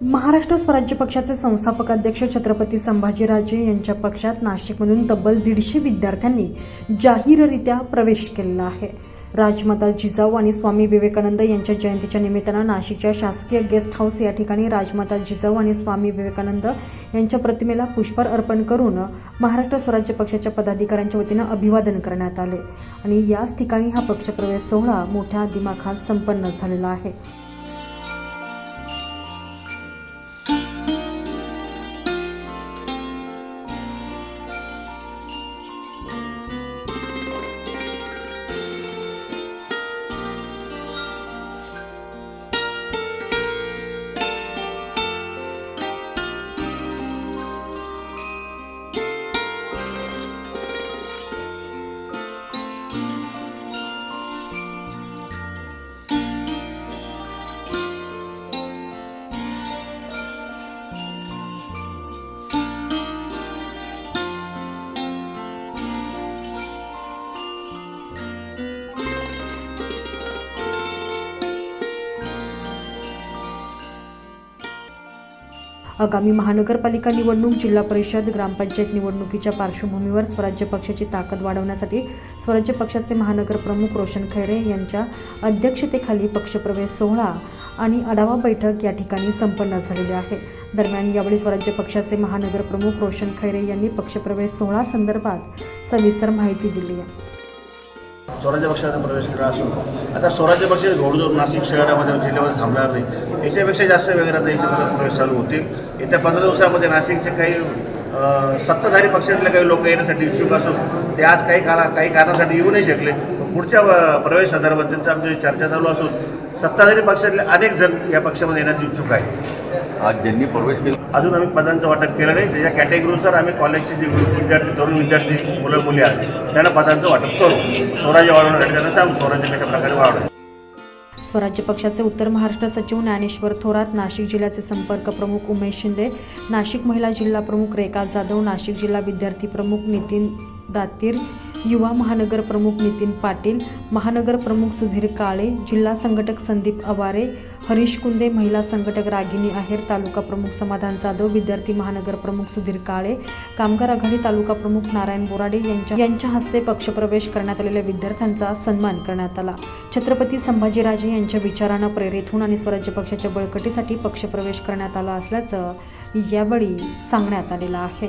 महाराष्ट्र स्वराज्य पक्षाचे संस्थापक अध्यक्ष छत्रपती संभाजीराजे यांच्या पक्षात नाशिकमधून तब्बल दीडशे विद्यार्थ्यांनी जाहीररित्या प्रवेश केलेला आहे. राजमाता जिजाऊ आणि स्वामी विवेकानंद यांच्या जयंतीच्या निमित्तानं नाशिकच्या शासकीय गेस्ट हाऊस या ठिकाणी राजमाता जिजाऊ आणि स्वामी विवेकानंद यांच्या प्रतिमेला पुष्पहार अर्पण करून महाराष्ट्र स्वराज्य पक्षाच्या पदाधिकाऱ्यांच्या वतीनं अभिवादन करण्यात आले. आणि याच ठिकाणी हा पक्षप्रवेश सोहळा मोठ्या दिमाखात संपन्न झालेला आहे. आगामी महानगरपालिका निवडणूक जिल्हा परिषद ग्रामपंचायत निवडणुकीच्या पार्श्वभूमीवर स्वराज्य पक्षाची ताकद वाढवण्यासाठी स्वराज्य पक्षाचे महानगर प्रमुख रोशन खैरे यांच्या अध्यक्षतेखाली पक्षप्रवेश सोहळा आणि आढावा बैठक या ठिकाणी संपन्न झालेली आहे. दरम्यान यावेळी स्वराज्य पक्षाचे महानगर प्रमुख रोशन खैरे यांनी पक्षप्रवेश सोहळा संदर्भात सविस्तर माहिती दिली आहे. स्वराज्य पक्षाचा प्रवेश केला असून आता स्वराज्य पक्ष घोडदौड नाशिक शहरामध्ये जिल्ह्यामध्ये थांबणार नाही. याच्यापेक्षा जास्त वगैरे आता याच्यामध्ये प्रवेश चालू होतील. येत्या पंधरा दिवसामध्ये नाशिकचे काही सत्ताधारी पक्षातले काही लोक येण्यासाठी इच्छुक असून ते आज काही कारणा काही कारणासाठी येऊ नाही शकले. पुढच्या प्रवेश संदर्भात त्यांचं आमची चर्चा चालू असून सत्ताधारी पक्षातले अनेक जण या पक्षामध्ये येण्याची इच्छुक आहेत. आज ज्यांनी प्रवेश केला अजून आम्ही पदांचं वाटप केलं नाही. त्याच्या कॅटेगरीनुसार आम्ही कॉलेजचे जे विद्यार्थी तरुण विद्यार्थी मुलं मुली आहेत त्यांना पदांचं वाटप करू. स्वराज्य वाढवण्यासाठी त्यांना सांगू. स्वराज्य कशा प्रकारे स्वराज्य पक्षाचे उत्तर महाराष्ट्र सचिव ज्ञानेश्वर थोरात नाशिक जिल्ह्याचे संपर्क प्रमुख उमेश शिंदे नाशिक महिला जिल्हा प्रमुख रेखा जाधव नाशिक जिल्हा विद्यार्थी प्रमुख नितीन दातीर युवा महानगर प्रमुख नितीन पाटील महानगर प्रमुख सुधीर काळे जिल्हा संघटक संदीप अवारे हरीश कुंदे महिला संघटक रागिनी आहेर तालुका प्रमुख समाधान जाधव विद्यार्थी महानगर प्रमुख सुधीर काळे कामगार आघाडी तालुका प्रमुख नारायण बोराडे यांच्या यांच्या हस्ते पक्षप्रवेश करण्यात आलेल्या विद्यार्थ्यांचा सन्मान करण्यात आला. छत्रपती संभाजीराजे यांच्या विचारांना प्रेरित होऊन आणि स्वराज्य पक्षाच्या बळकटीसाठी पक्षप्रवेश करण्यात आला असल्याचं यावेळी सांगण्यात आलेलं आहे.